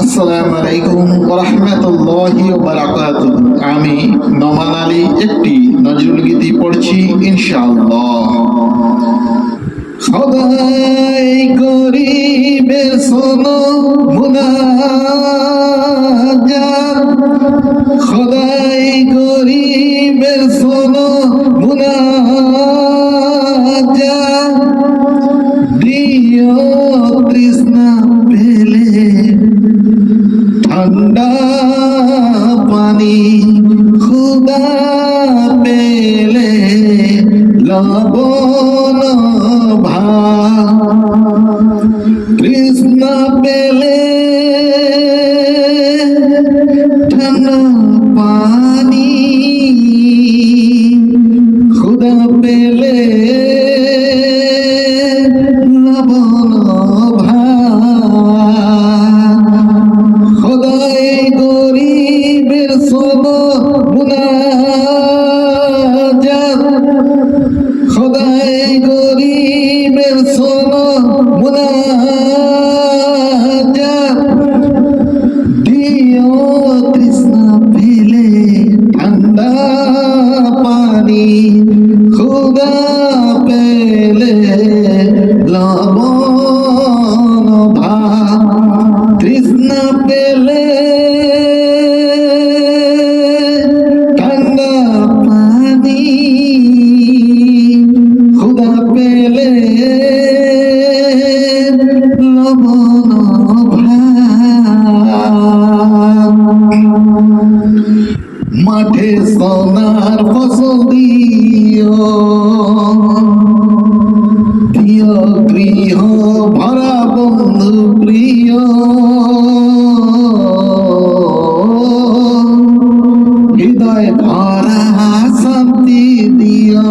আসসালামু আলাইকুম আমি নমান আলী, একটি নজরুল গীতি পড়ছি, ইনশাআল্লাহ। সদাই করিবে শোনো, মুনাজাত। খোদাই করিবে শোনো লবণ কৃষ্ণ পেলে ঠান্ডা পানি খুদা পেলে তৃষ্ণা পেলে ঠান্ডা পানি খুদা পেলে মাঠে সোনার ফসল দিও প্রিয় গৃহ বন্ধু প্রিয় হৃদয় ভরা শান্তি দিও।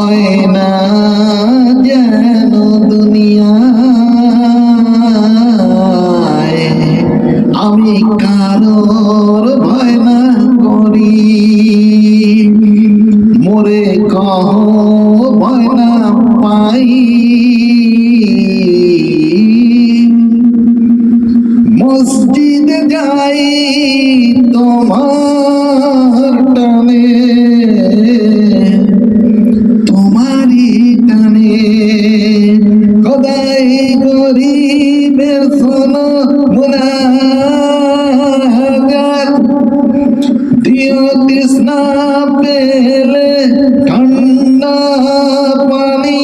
হয় না যেন দুনিয়ায় আমি কারোর ভয় না করি। মোরে কহ ভয় না পাই মসজিদে যাই তোমার তৃষ্ণা পেলে ঠান্ডা পানি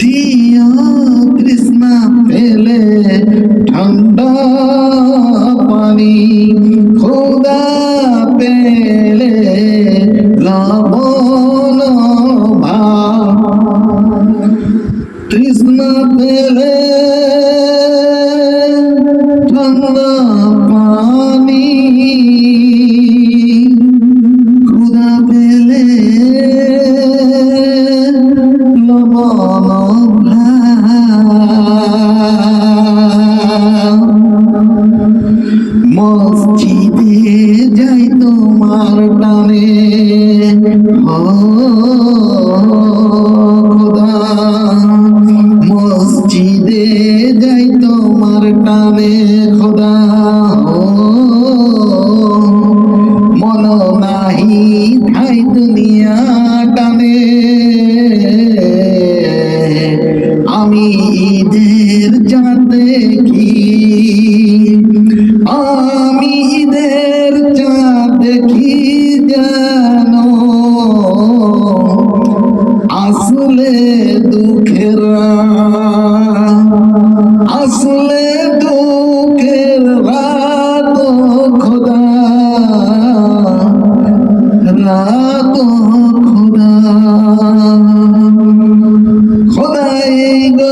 দিয়া তৃষ্ণা পেলে ঠান্ডা পানি খোদা পেলে লাবণ ভা তৃষ্ণা পেলে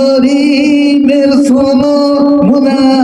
গরিবের শোনো মুনাজাত